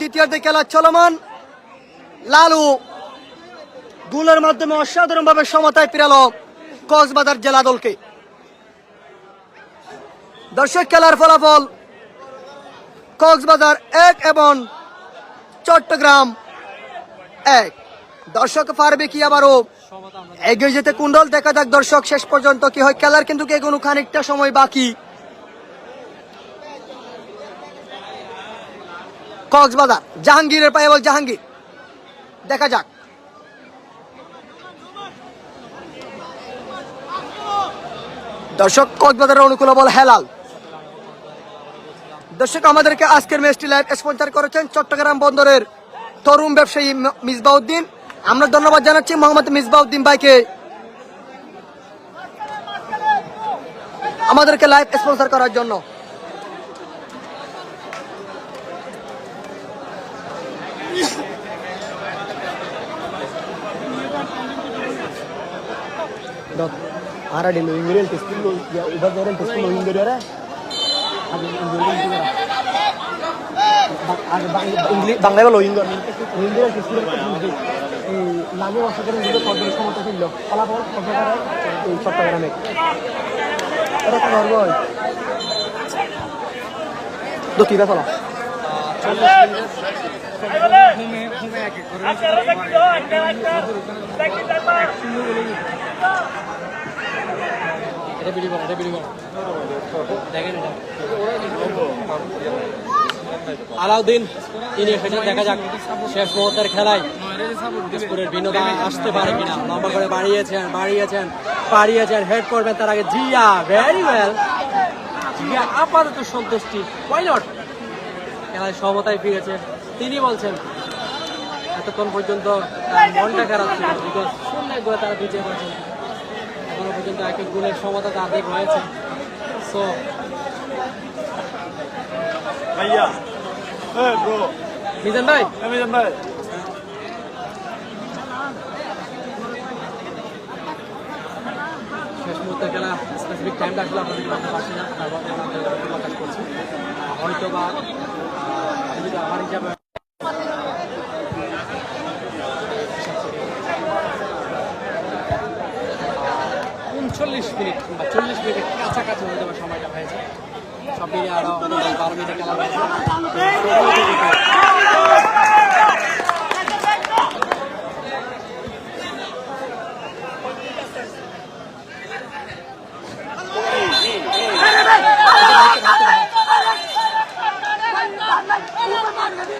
দ্বিতীয়ার্ধে খেলা চলমান। লালু গুলের মাধ্যমে অসাধারণভাবে সমতায় ফিরালো কক্সবাজার জেলা দলকে। দর্শক, খেলার ফলাফল কক্সবাজার এক এবং চট্টগ্রাম এক। দর্শক, পারবে কি আবারও? এগিয়ে যেতে কুণ্ডল দেখা যাক দর্শক, শেষ পর্যন্ত কি হয়। খেলার কিন্তু এখনও খানিকটা সময় বাকি। কক্সবাজার, জাহাঙ্গীরের পায়ে বল জাহাঙ্গীর। দেখা যাক। দর্শক, কক্সবাজারের অনুকূল বল হেলাল। দর্শক, আমাদেরকে আজকের ম্যাচটি লাইভ স্পন্সর করেছেন চট্টগ্রাম বন্দরের তরুণ ব্যবসায়ী মিসবাউদ্দিন। আমরা ধন্যবাদ জানাচ্ছি মোহাম্মদ মিসবাউদ্দিন ভাইকে। আমাদেরকে লাইভ স্পন্সর করার জন্য। ಆರಾಡಿಲ್ಲ ಇಂಜುರಿಯಲ್ ಟೆಸ್ಟಿಂಗ್ ಉಭಯ ಟೆಸ್ಟಿಂಗ್ ಇಂಜುರಿಯರ বাংলায় বলো ইন্দোর ইন্দোর লাগে অসুখের নিজেদের পর্যটন ক্ষমতা ছিল ফলাফল কক্সবাজার এই চট্টগ্রামে এটা তো গর্ব তো কী চলো এক করে আলাউদ্দিন, তিনি সেটা দেখা যাক, শেষ মুহূর্তের খেলায় বিনোদন আসতে পারে কিনা। লম্বা করে বাড়িয়েছেন বাড়িয়েছেন বাড়িয়েছেন হেড করবেন তার আগে জিয়া। ভেরি ওয়েল জিয়া আপাতত সন্তুষ্টি। খেলায় সমতায় ফিরেছে। তিনি বলছেন, এতক্ষণ পর্যন্ত মনটা খারাপ ছিল বিকজ শূন্য এক তারা বিজয় করেছেন এখনও পর্যন্ত এক এক গোলের সমতা তাদের রয়েছে। সো ভাইয়া। ব্রো মিজান ভাই? আমি ভাই। শেষ মুহূর্তে খেলা স্পেসিফিক টাইমটা আসলে আপনাদের না। তারপর প্রকাশ করছি হয়তো বা উনচল্লিশ মিনিট বা চল্লিশ মিনিটের কাছাকাছি হয়ে যাবে সময়টা হয়েছে সব মিলিয়ে আরও বারো মিনিটে খেলা হয়েছে